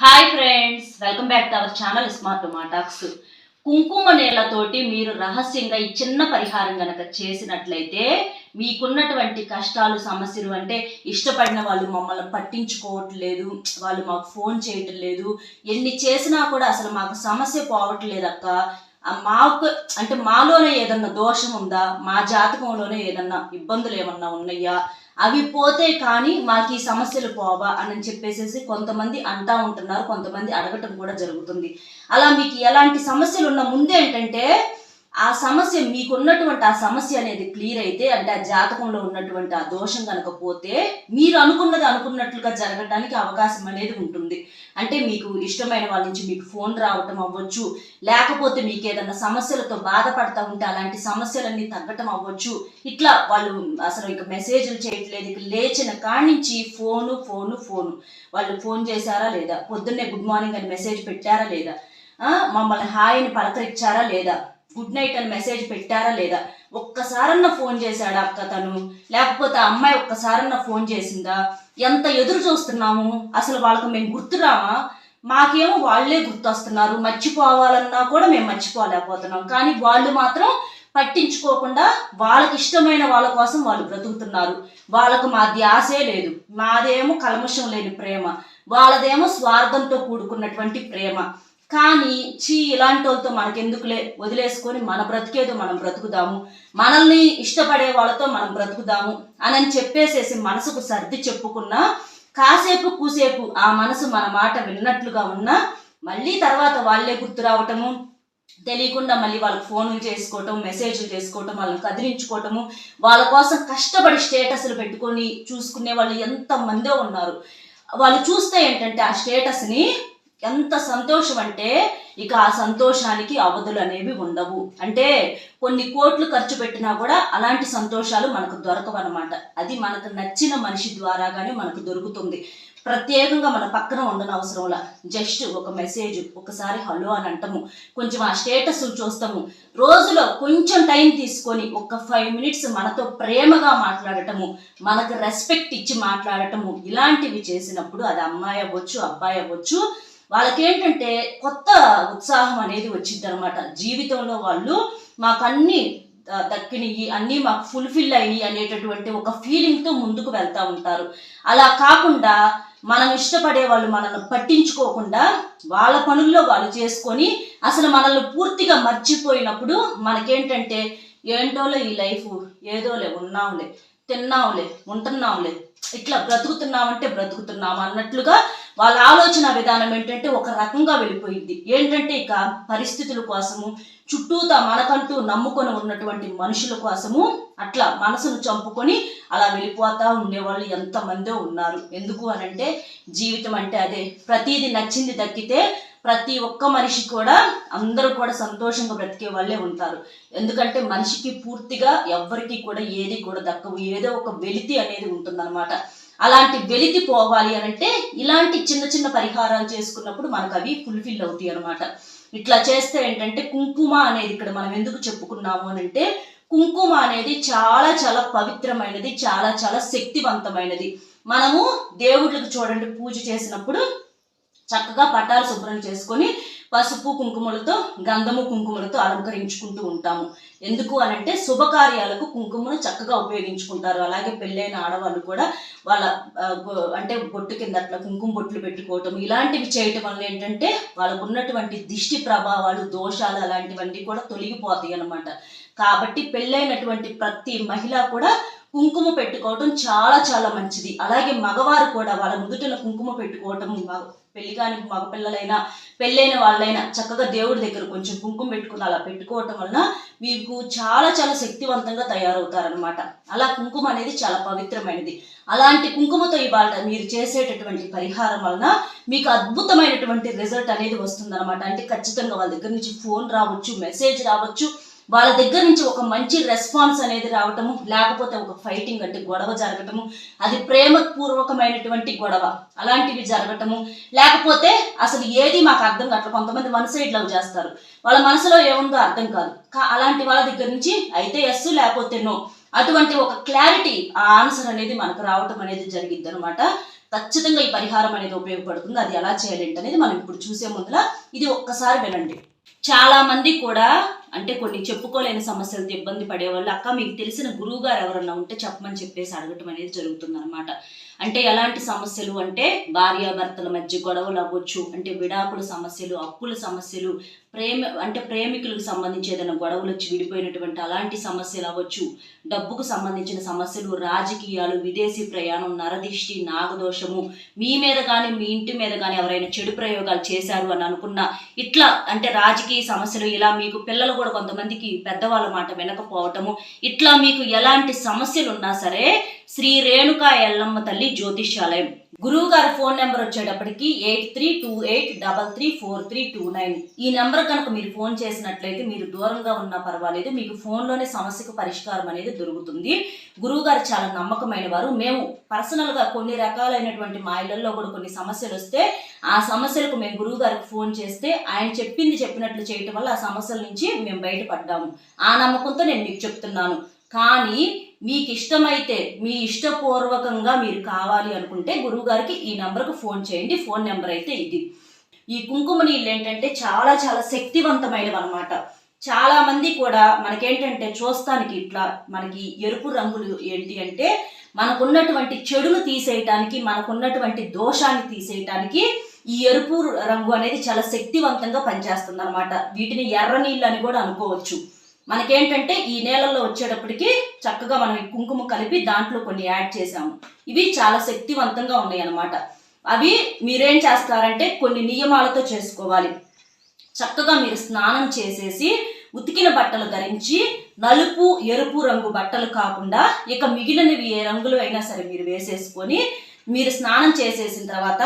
Hi friends welcome back to our channel smart మాటాక్స్ కుంకుమ నేలతోటి మీరు రహస్యంగా ఈ చిన్న పరిహారం గనక చేసినట్లయితే మీకున్నటువంటి కష్టాలు సమస్యలు అంటే ఇష్టపడిన వాళ్ళు మమ్మల్ని పట్టించుకోవట్లేదు వాళ్ళు మాకు ఫోన్ చేయటం లేదు ఎన్ని చేసినా కూడా అసలు మాకు సమస్య పోవట్లేదు అక్క మాకు అంటే మాలోనే ఏదన్నా దోషం ఉందా? మా జాతకంలోనే ఏదన్నా ఇబ్బందులు ఏమన్నా ఉన్నాయా? అవి పోతే కానీ మాకు ఈ సమస్యలు పోవా అని చెప్పేసేసి కొంతమంది అంటా ఉంటున్నారు కొంతమంది అడగటం కూడా జరుగుతుంది. అలా మీకు ఎలాంటి సమస్యలు ఉన్న ముందే ఏంటంటే ఆ సమస్య మీకున్నటువంటి ఆ సమస్య అనేది క్లియర్ అయితే అంటే ఆ జాతకంలో ఉన్నటువంటి ఆ దోషం కనుక పోతే మీరు అనుకున్నది అనుకున్నట్లుగా జరగడానికి అవకాశం అనేది ఉంటుంది. అంటే మీకు ఇష్టమైన వాళ్ళ నుంచి మీకు ఫోన్ రావటం అవ్వచ్చు లేకపోతే మీకు ఏదైనా సమస్యలతో బాధపడతా ఉంటే అలాంటి సమస్యలన్నీ తగ్గటం అవ్వచ్చు. ఇట్లా వాళ్ళు అసలు ఇక మెసేజ్లు చేయట్లేదు ఇక లేచిన కాడి నుంచి ఫోను ఫోను ఫోను. వాళ్ళు ఫోన్ చేశారా లేదా? పొద్దున్నే గుడ్ మార్నింగ్ అని మెసేజ్ పెట్టారా లేదా? మమ్మల్ని హాయిని పలకరించారా లేదా? గుడ్ నైట్ అని మెసేజ్ పెట్టారా లేదా? ఒక్కసారన్న ఫోన్ చేశాడా అక్క తను? లేకపోతే అమ్మాయి ఒక్కసారన్న ఫోన్ చేసిందా? ఎంత ఎదురు చూస్తున్నాము? అసలు వాళ్ళకి మేము గుర్తురామా? మాకేమో వాళ్ళే గుర్తొస్తున్నారు. మర్చిపోవాలన్నా కూడా మేము మర్చిపోలేకపోతున్నాం. కానీ వాళ్ళు మాత్రం పట్టించుకోకుండా వాళ్ళకి ఇష్టమైన వాళ్ళ కోసం వాళ్ళు బ్రతుకుతున్నారు. వాళ్ళకు మా ధ్యాసే లేదు. మాదేమో కల్మషం లేని ప్రేమ. వాళ్ళదేమో స్వార్థంతో కూడుకున్నటువంటి ప్రేమ. కానీ చీ ఇలాంటి వాళ్ళతో మనకెందుకులే? వదిలేసుకొని మన బ్రతికేదో మనం బ్రతుకుదాము. మనల్ని ఇష్టపడే వాళ్ళతో మనం బ్రతుకుదాము అని చెప్పేసేసి మనసుకు సర్ది చెప్పుకున్నా కాసేపు కూసేపు ఆ మనసు మన మాట విన్నట్లుగా ఉన్నా మళ్ళీ తర్వాత వాళ్ళే గుర్తు రావటము తెలియకుండా మళ్ళీ వాళ్ళకి ఫోన్లు చేసుకోవటం మెసేజ్లు చేసుకోవటం వాళ్ళని కదిలించుకోవటము వాళ్ళ కోసం కష్టపడి స్టేటస్లు పెట్టుకొని చూసుకునే వాళ్ళు ఎంతమందో ఉన్నారు. వాళ్ళు చూస్తే ఏంటంటే ఆ స్టేటస్ని ఎంత సంతోషం అంటే ఇక ఆ సంతోషానికి అవధులు అనేవి ఉండవు. అంటే కొన్ని కోట్లు ఖర్చు పెట్టినా కూడా అలాంటి సంతోషాలు మనకు దొరకవు అనమాట అది మనకు నచ్చిన మనిషి ద్వారా కానీ మనకు దొరుకుతుంది. ప్రత్యేకంగా మన పక్కన ఉండని అవసరంలా జస్ట్ ఒక మెసేజ్ ఒకసారి హలో అని అంటాము. కొంచెం ఆ స్టేటస్ చూస్తాము. రోజులో కొంచెం టైం తీసుకొని ఒక ఫైవ్ మినిట్స్ మనతో ప్రేమగా మాట్లాడటము మనకు రెస్పెక్ట్ ఇచ్చి మాట్లాడటము ఇలాంటివి చేసినప్పుడు అది అమ్మాయి అవ్వచ్చు అబ్బాయి అవ్వచ్చు వాళ్ళకేంటంటే కొత్త ఉత్సాహం అనేది వచ్చింది అనమాట జీవితంలో వాళ్ళు మాకు దక్కినవి అన్నీ మాకు ఫుల్ఫిల్ అయ్యి అనేటటువంటి ఒక ఫీలింగ్తో ముందుకు వెళ్తూ ఉంటారు. అలా కాకుండా మనం ఇష్టపడే వాళ్ళు మనల్ని పట్టించుకోకుండా వాళ్ళ పనుల్లో వాళ్ళు చేసుకొని అసలు మనల్ని పూర్తిగా మర్చిపోయినప్పుడు మనకేంటంటే ఏంటోలే ఈ లైఫ్ ఏదోలే ఉన్నాంలే తిన్నాంలే ఉంటున్నాంలే ఇట్లా బ్రతుకుతున్నామంటే బ్రతుకుతున్నాం అన్నట్లుగా వాళ్ళ ఆలోచన విధానం ఏంటంటే ఒక రకంగా వెళ్ళిపోయింది. ఏంటంటే ఇక పరిస్థితుల కోసము చుట్టూతా మనకంటూ నమ్ముకొని ఉన్నటువంటి మనుషుల కోసము అట్లా మనసును చంపుకొని అలా వెళ్ళిపోతా ఉండేవాళ్ళు ఎంతమందో ఉన్నారు. ఎందుకు అనంటే జీవితం అంటే అదే. ప్రతిదీ నచ్చింది దక్కితే ప్రతి ఒక్క మనిషి కూడా అందరూ కూడా సంతోషంగా బ్రతికే వాళ్ళే ఉంటారు. ఎందుకంటే మనిషికి పూర్తిగా ఎవ్వరికి కూడా ఏది కూడా దక్కవు. ఏదో ఒక వెలితి అనేది ఉంటుందన్నమాట. అలాంటి వెలితి పోవాలి అని అంటే ఇలాంటి చిన్న చిన్న పరిహారాలు చేసుకున్నప్పుడు మనకు అవి ఫుల్ఫిల్ అవుతాయి అనమాట ఇట్లా చేస్తే ఏంటంటే కుంకుమ అనేది ఇక్కడ మనం ఎందుకు చెప్పుకున్నాము అని అంటే కుంకుమ అనేది చాలా చాలా పవిత్రమైనది చాలా చాలా శక్తివంతమైనది. మనము దేవుళ్ళకి చూడండి పూజ చేసినప్పుడు చక్కగా పటాలు శుభ్రం చేసుకొని పసుపు కుంకుమలతో గంధము కుంకుమలతో అలంకరించుకుంటూ ఉంటాము. ఎందుకు అనంటే శుభకార్యాలకు కుంకుమను చక్కగా ఉపయోగించుకుంటారు. అలాగే పెళ్ళైన ఆడవాళ్ళు కూడా వాళ్ళ అంటే బొట్టు కింద అట్లా కుంకుమ బొట్లు పెట్టుకోవటం ఇలాంటివి చేయటం వల్ల ఏంటంటే వాళ్ళకు ఉన్నటువంటి దిష్టి ప్రభావాలు దోషాలు అలాంటివన్నీ కూడా తొలగిపోతాయి అన్నమాట. కాబట్టి పెళ్ళైనటువంటి ప్రతి మహిళ కూడా కుంకుమ పెట్టుకోవటం చాలా చాలా మంచిది. అలాగే మగవారు కూడా వాళ్ళ నుదుటిన కుంకుమ పెట్టుకోవటం పెళ్ళి కాని మగపిల్లలైనా పెళ్ళైన వాళ్ళైనా చక్కగా దేవుడి దగ్గర కొంచెం కుంకుమ పెట్టుకుని అలా పెట్టుకోవటం వలన మీకు చాలా చాలా శక్తివంతంగా తయారవుతారనమాట అలా కుంకుమ అనేది చాలా పవిత్రమైనది. అలాంటి కుంకుమతో ఇవాళ మీరు చేసేటటువంటి పరిహారం వలన మీకు అద్భుతమైనటువంటి రిజల్ట్ అనేది వస్తుందన్నమాట. అంటే ఖచ్చితంగా వాళ్ళ దగ్గర నుంచి ఫోన్ రావచ్చు మెసేజ్ రావచ్చు వాళ్ళ దగ్గర నుంచి ఒక మంచి రెస్పాన్స్ అనేది రావటము లేకపోతే ఒక ఫైటింగ్ అంటే గొడవ జరగటము అది ప్రేమపూర్వకమైనటువంటి గొడవ అలాంటివి జరగటము లేకపోతే అసలు ఏది మాకు అర్థం కావట్లేదు. కొంతమంది వన్ సైడ్ లవ్ చేస్తారు. వాళ్ళ మనసులో ఏముందో అర్థం కాదు. కా- అలాంటి వాళ్ళ దగ్గర నుంచి అయితే ఎస్ లేకపోతే నో అటువంటి ఒక క్లారిటీ ఆ ఆన్సర్ అనేది మనకు రావటం అనేది జరిగింది అనమాట ఖచ్చితంగా ఈ పరిహారం అనేది ఉపయోగపడుతుంది. అది ఎలా చేయాలి అనేది మనం ఇప్పుడు చూసే ముందర ఇది ఒక్కసారి వినండి. చాలా మంది కూడా అంటే కొన్ని చెప్పుకోలేని సమస్యలతో ఇబ్బంది పడేవాళ్ళు అక్క మీకు తెలిసిన గురువు గారు ఎవరన్నా ఉంటే చెప్పమని చెప్పేసి అడగటం అనేది జరుగుతుంది అంటే ఎలాంటి సమస్యలు అంటే భార్యాభర్తల మధ్య గొడవలు అవ్వచ్చు అంటే విడాకుల సమస్యలు అప్పుల సమస్యలు ప్రేమ అంటే ప్రేమికులకు సంబంధించి ఏదైనా గొడవలు వచ్చి విడిపోయినటువంటి అలాంటి సమస్యలు అవ్వచ్చు. డబ్బుకు సంబంధించిన సమస్యలు రాజకీయాలు విదేశీ ప్రయాణం నరదిష్టి నాగదోషము మీ మీద కానీ మీ ఇంటి మీద కానీ ఎవరైనా చెడు ప్రయోగాలు చేశారు అని అనుకున్న ఇట్లా అంటే రాజకీయ సమస్యలు ఇలా మీకు పిల్లలు కూడా కొంతమందికి పెద్దవాళ్ళ మాట వినకపోవటము ఇట్లా మీకు ఎలాంటి సమస్యలు ఉన్నా సరే శ్రీ రేణుకా ఎల్లమ్మ తల్లి జ్యోతిష్యాలయం. గురువు గారి ఫోన్ నెంబర్ వచ్చేటప్పటికి eight three two eight double three four three two nine. ఈ నెంబర్ కనుక మీరు ఫోన్ చేసినట్లయితే మీరు దూరంగా ఉన్నా పర్వాలేదు మీకు ఫోన్లోనే సమస్యకు పరిష్కారం అనేది దొరుకుతుంది. గురువు గారు చాలా నమ్మకమైన వారు. మేము పర్సనల్గా కొన్ని రకాలైనటువంటి మా ఇళ్ళలో కూడా కొన్ని సమస్యలు వస్తే ఆ సమస్యలకు మేము గురువు గారికి ఫోన్ చేస్తే ఆయన చెప్పింది చెప్పినట్లు చేయటం వల్ల ఆ సమస్యల నుంచి మేము బయటపడ్డాము. ఆ నమ్మకంతో నేను మీకు చెప్తున్నాను. కానీ మీకు ఇష్టమైతే మీ ఇష్టపూర్వకంగా మీరు కావాలి అనుకుంటే గురువుగారికి ఈ నెంబర్కు ఫోన్ చేయండి. ఫోన్ నెంబర్ అయితే ఇది. ఈ కుంకుమ నీళ్ళు ఏంటంటే చాలా చాలా శక్తివంతమైనవి అనమాట చాలా మంది కూడా మనకేంటంటే చూస్తానికి ఇట్లా మనకి ఎరుపు రంగులు ఏంటి అంటే మనకున్నటువంటి చెడును తీసేయటానికి మనకున్నటువంటి దోషాన్ని తీసేయటానికి ఈ ఎరుపు రంగు అనేది చాలా శక్తివంతంగా పనిచేస్తుంది అనమాట వీటిని ఎర్ర నీళ్ళు అని కూడా అనుకోవచ్చు. మనకేంటంటే ఈ నేలల్లో వచ్చేటప్పటికి చక్కగా మనం కుంకుమ కలిపి దాంట్లో కొన్ని యాడ్ చేసాము ఇవి చాలా శక్తివంతంగా ఉన్నాయి అన్నమాట అవి మీరేం చేస్తారంటే కొన్ని నియమాలతో చేసుకోవాలి. చక్కగా మీరు స్నానం చేసేసి ఉతికిన బట్టలు ధరించి నలుపు ఎరుపు రంగు బట్టలు కాకుండా ఇక మిగిలినవి ఏ రంగులు అయినా సరే మీరు వేసేసుకొని మీరు స్నానం చేసేసిన తర్వాత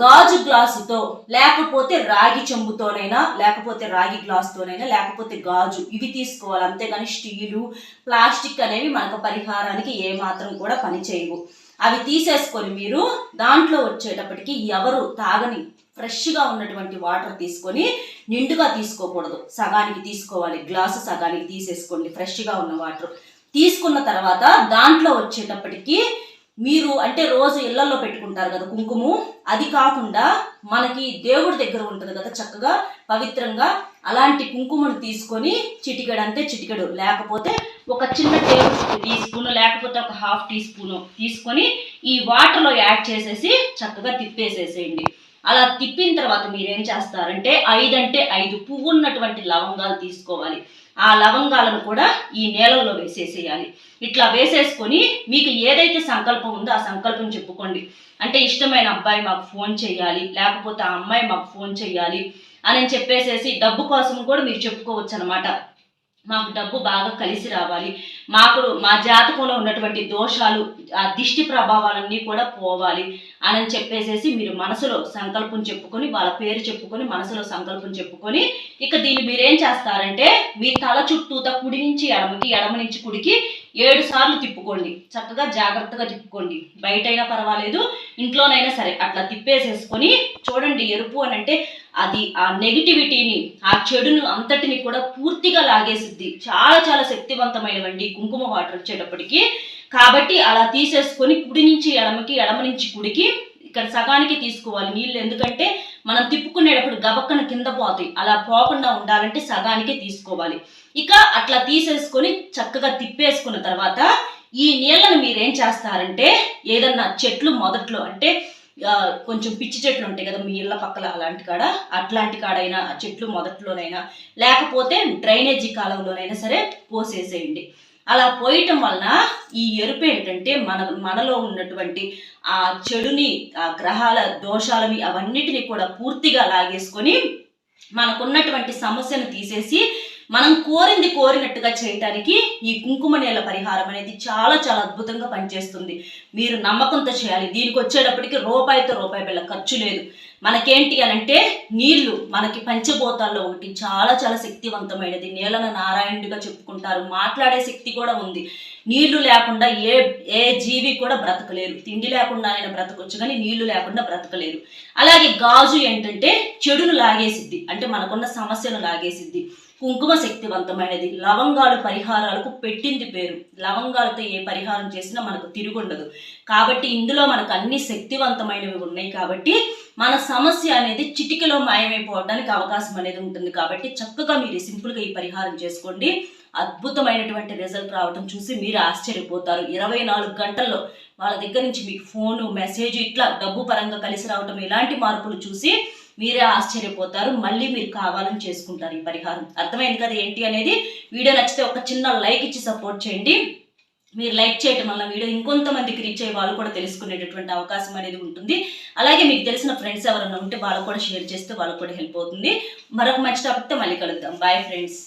గాజు గ్లాసుతో లేకపోతే రాగి చెంబుతోనైనా లేకపోతే రాగి గ్లాస్తోనైనా లేకపోతే గాజు ఇవి తీసుకోవాలి. అంతేగాని స్టీలు ప్లాస్టిక్ అనేవి మనకు పరిహారానికి ఏమాత్రం కూడా పని చేయవు. అవి తీసేసుకొని మీరు దాంట్లో వచ్చేటప్పటికి ఎవరు తాగని ఫ్రెష్గా ఉన్నటువంటి వాటర్ తీసుకొని నిండుగా తీసుకోకూడదు. సగానికి తీసుకోవాలి. గ్లాసు సగానికి తీసేసుకోండి. ఫ్రెష్గా ఉన్న వాటర్ తీసుకున్న తర్వాత దాంట్లో వచ్చేటప్పటికి మీరు అంటే రోజు ఇళ్ళలో పెట్టుకుంటారు కదా కుంకుమ. అది కాకుండా మనకి దేవుడి దగ్గర ఉంటుంది కదా చక్కగా పవిత్రంగా అలాంటి కుంకుమను తీసుకొని చిటికెడు అంతే చిటికెడు లేకపోతే ఒక చిన్న టేబుల్ స్పూన్ టీ స్పూన్ లేకపోతే ఒక హాఫ్ టీ స్పూన్ తీసుకొని ఈ వాటర్లో యాడ్ చేసేసి చక్కగా తిప్పేసేసేయండి. అలా తిప్పిన తర్వాత మీరేం చేస్తారంటే ఐదంటే ఐదు పువ్వు ఉన్నటువంటి లవంగాలు తీసుకోవాలి. ఆ లవంగాలను కూడా ఈ నేలలో వేసేసేయాలి. ఇట్లా వేసేసుకొని మీకు ఏదైతే సంకల్పం ఉందో ఆ సంకల్పం చెప్పుకోండి. అంటే ఇష్టమైన అబ్బాయి మాకు ఫోన్ చేయాలి లేకపోతే ఆ అమ్మాయి మాకు ఫోన్ చేయాలి అని చెప్పేసేసి డబ్బు కోసం కూడా మీరు చెప్పుకోవచ్చు అనమాట మాకు డబ్బు బాగా కలిసి రావాలి. మాకు మా జాతకంలో ఉన్నటువంటి దోషాలు ఆ దిష్టి ప్రభావాలన్నీ కూడా పోవాలి అని చెప్పేసేసి మీరు మనసులో సంకల్పం చెప్పుకొని వాళ్ళ పేరు చెప్పుకొని మనసులో సంకల్పం చెప్పుకొని ఇక దీన్ని మీరేం చేస్తారంటే మీ తల చుట్టూత కుడి నుంచి ఎడమకి ఎడమ నుంచి కుడికి ఏడు సార్లు తిప్పుకోండి. చక్కగా జాగ్రత్తగా తిప్పుకోండి. బయటైనా పర్వాలేదు ఇంట్లోనైనా సరే. అట్లా తిప్పేసేసుకొని చూడండి ఎరుపు అని అంటే అది ఆ నెగిటివిటీని ఆ చెడును అంతటిని కూడా పూర్తిగా లాగేసిద్ది. చాలా చాలా శక్తివంతమైనవండి కుంకుమ వాటర్ వచ్చేటప్పటికి. కాబట్టి అలా తీసేసుకొని కుడి నుంచి ఎడమకి ఎడమ నుంచి కుడికి ఇక్కడ సగానికి తీసుకోవాలి నీళ్ళు. ఎందుకంటే మనం తిప్పుకునేటప్పుడు గబక్కన కింద పోతాయి. అలా పోకుండా ఉండాలంటే సగానికి తీసుకోవాలి. ఇక అట్లా తీసేసుకొని చక్కగా తిప్పేసుకున్న తర్వాత ఈ నీళ్ళను మీరేం చేస్తారంటే ఏదన్నా చెట్లు మొదట్లో అంటే కొంచెం పిచ్చి చెట్లు ఉంటాయి కదా మీ ఇళ్ళ పక్కల అలాంటి కాడ అట్లాంటి కాడైనా చెట్లు మొదట్లోనైనా లేకపోతే డ్రైనేజీ కాలంలోనైనా సరే పోసేసేయండి. అలా పోయటం వలన ఈ ఎరుపు ఏంటంటే మన మనలో ఉన్నటువంటి ఆ చెడుని ఆ గ్రహాల దోషాలని అవన్నిటిని కూడా పూర్తిగా లాగేసుకొని మనకున్నటువంటి సమస్యను తీసేసి మనం కోరింది కోరినట్టుగా చేయటానికి ఈ కుంకుమ నేల పరిహారం అనేది చాలా చాలా అద్భుతంగా పనిచేస్తుంది. మీరు నమ్మకంతో చేయాలి. దీనికి వచ్చేటప్పటికి రూపాయితో రూపాయి బిళ్ళ ఖర్చు లేదు. మనకేంటి అని అంటే నీళ్ళు మనకి పంచభూతాల్లో ఒకటి. చాలా చాలా శక్తివంతమైనది. నీళ్ళను నారాయణుడిగా చెప్పుకుంటారు. మాట్లాడే శక్తి కూడా ఉంది. నీళ్ళు లేకుండా ఏ ఏ జీవి కూడా బ్రతకలేరు. తిండి లేకుండా ఆయన బ్రతకొచ్చు కానీ నీళ్ళు లేకుండా బ్రతకలేరు. అలాగే గాజు ఏంటంటే చెడును లాగేసిద్ది. అంటే మనకున్న సమస్యను లాగేసిద్ది. కుంకుమ శక్తివంతమైనది. లవంగాలు పరిహారాలకు పెట్టింది పేరు. లవంగాలతో ఏ పరిహారం చేసినా మనకు తిరుగుండదు. కాబట్టి ఇందులో మనకు అన్ని శక్తివంతమైనవి ఉన్నాయి కాబట్టి మన సమస్య అనేది చిటికలో మాయమైపోవడానికి అవకాశం అనేది ఉంటుంది కాబట్టి చక్కగా మీరు సింపుల్గా ఈ పరిహారం చేసుకోండి. అద్భుతమైనటువంటి రిజల్ట్ రావడం చూసి మీరు ఆశ్చర్యపోతారు. ఇరవై నాలుగు గంటల్లో వాళ్ళ దగ్గర నుంచి మీకు ఫోను మెసేజ్ ఇట్లా డబ్బు పరంగా కలిసి రావటం ఇలాంటి మార్పులు చూసి మీరే ఆశ్చర్యపోతారు. మళ్ళీ మీరు కావాలని చేసుకుంటారు ఈ పరిహారం. అర్థమైంది కదా ఏంటి అనేది? వీడియో నచ్చితే ఒక చిన్న లైక్ ఇచ్చి సపోర్ట్ చేయండి. మీరు లైక్ చేయటం వల్ల వీడియో ఇంకొంతమందికి రీచ్ అయ్యే వాళ్ళు కూడా తెలుసుకునేటటువంటి అవకాశం అనేది ఉంటుంది. అలాగే మీకు తెలిసిన ఫ్రెండ్స్ ఎవరైనా ఉంటే వాళ్ళకు కూడా షేర్ చేస్తే వాళ్ళకు కూడా హెల్ప్ అవుతుంది. మరొక మంచి టాపిక్తో మళ్ళీ కలుద్దాం. Bye friends